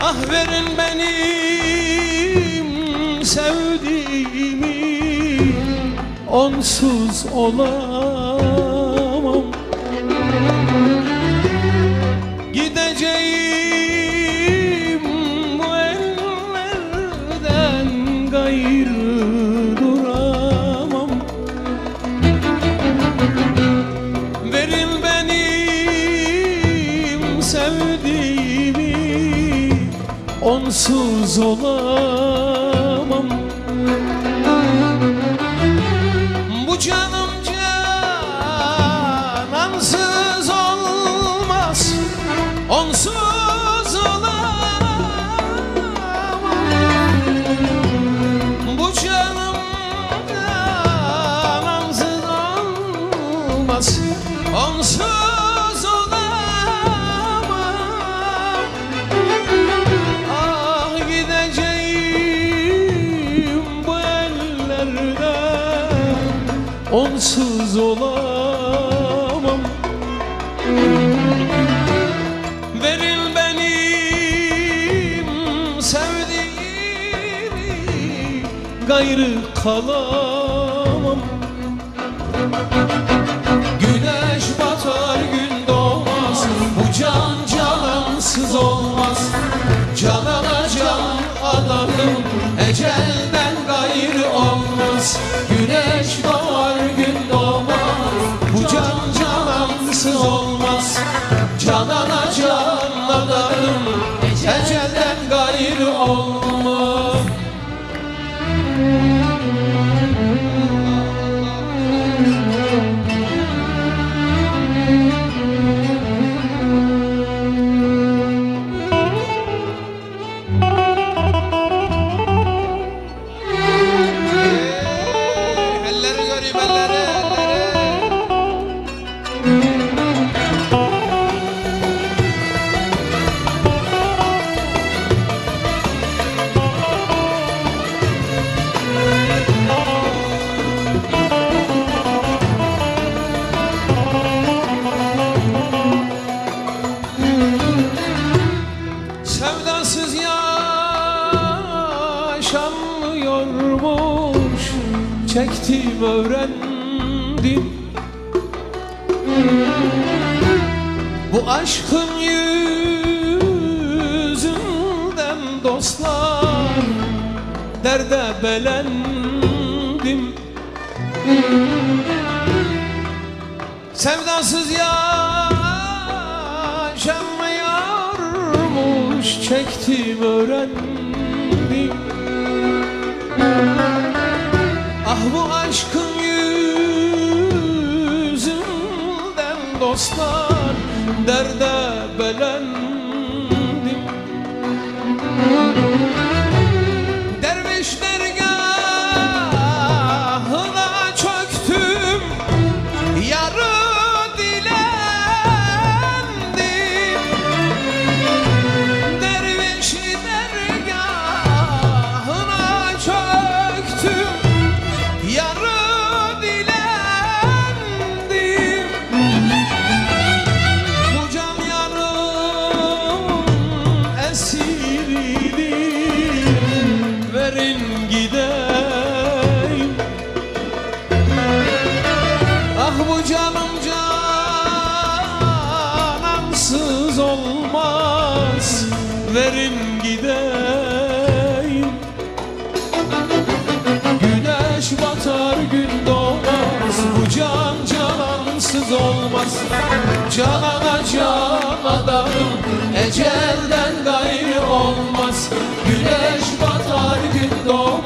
Ah verin benim sevdiğimi Onsuz olamam Onsuz olamam Onsuz olamam. Verin benim sevdiğimi Gayrı kalamam Çektim öğrendim. Bu aşkın yüzünden dostlar Derde belendim. Sevdasız yaşanmıyormuş Çektim öğrendim bu aşkın yüzünden dostlar Derde gideyim. Ah bu canım canansız olmaz Verin gideyim. Güneş batar gün doğmaz Bu can canansız olmaz. Canana can adamım Ecelden gayrı olmaz. Güneş batar gün doğmaz